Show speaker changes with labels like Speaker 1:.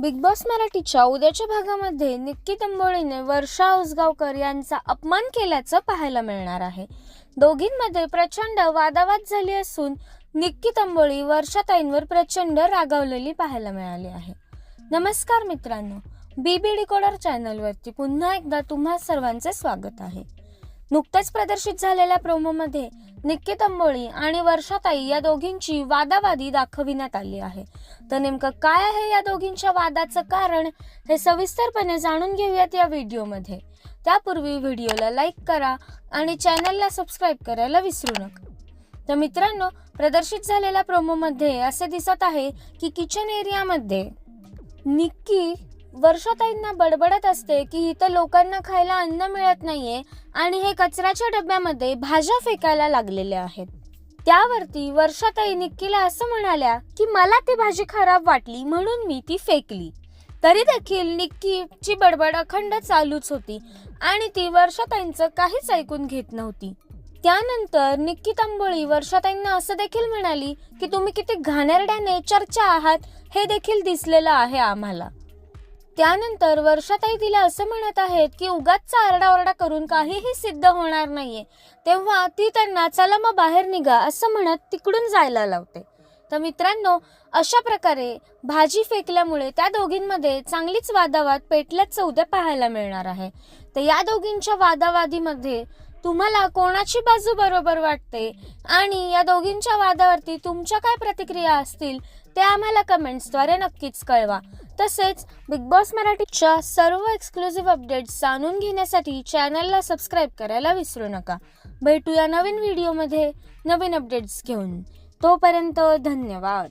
Speaker 1: Big boss मराठीच्या उद्याच्या भागामध्ये निक्की तंबोळीने वर्षा उसगावकर यांचा अपमान केल्याचं पाहायला मिळणार आहे. दोघींमध्ये प्रचंड वादावाद झाली असून निक्की तंबोळी वर्षाताईंवर प्रचंड रागावलेली पाहायला मिळाली आहे. नमस्कार मित्रांनो बी बी डिकोडर चॅनलवरती पुन्हा एकदा तुम्हा सर्वांचे स्वागत आहे. नुकत्याच प्रदर्शित झालेल्या प्रोमोमध्ये निक्की तंबोळी आणि वर्षाताई या दोघींची वादावादी दाखविण्यात आली आहे. तर नेमकं काय आहे या दोघींच्या वादाचं कारण हे सविस्तरपणे जाणून घेऊयात या व्हिडिओमध्ये. त्यापूर्वी व्हिडिओला लाईक करा आणि चॅनलला सबस्क्राईब करायला विसरू नका. तर मित्रांनो प्रदर्शित झालेल्या प्रोमोमध्ये असे दिसत आहे की किचन एरियामध्ये निक्की वर्षाताईंना बडबडत असते की इथं लोकांना खायला अन्न मिळत नाहीये आणि हे कचऱ्याच्या डब्यामध्ये भाज्या फेकायला लागलेल्या आहेत. त्यावरती वर्षाताई निक्कीला असं म्हणाल्या की मला ती भाजी खराब वाटली म्हणून मी ती फेकली. तरी देखील निक्कीची बडबड अखंड चालूच होती आणि ती वर्षाताईंचं काहीच ऐकून घेत नव्हती. त्यानंतर निक्की तांबोळी वर्षाताईंना असं देखील म्हणाली की तुम्ही किती घाणेरड्या नेचरच्या आहात हे देखील दिसलेलं आहे आम्हाला. त्यानंतर वर्षाताई तिला असं म्हणत आहेत की उगाचचा आरडाओरडा करून काहीही सिद्ध होणार नाहीये. तेव्हा ती त्यांना चला मग बाहेर निघा असं म्हणत तिकडून जायला लावते. तर मित्रांनो अशा प्रकारे भाजी फेकल्यामुळे त्या दोघींमध्ये चांगलीच वादावाद पेटल्याचं उद्या पाहायला मिळणार आहे. तर या दोघींच्या वादावादीमध्ये तुम्हाला कोणाची बाजू बरोबर वाटते आणि या दोघींच्या वादावरती तुमच्या काय प्रतिक्रिया असतील ते आम्हाला कमेंट्सद्वारे नक्कीच कळवा. तसेच बिग बॉस मराठीच्या सर्व एक्सक्लुझिव्ह अपडेट्स जाणून घेण्यासाठी चॅनलला सबस्क्राईब करायला विसरू नका. भेटूया नवीन व्हिडिओमध्ये नवीन अपडेट्स घेऊन. तोपर्यंत धन्यवाद.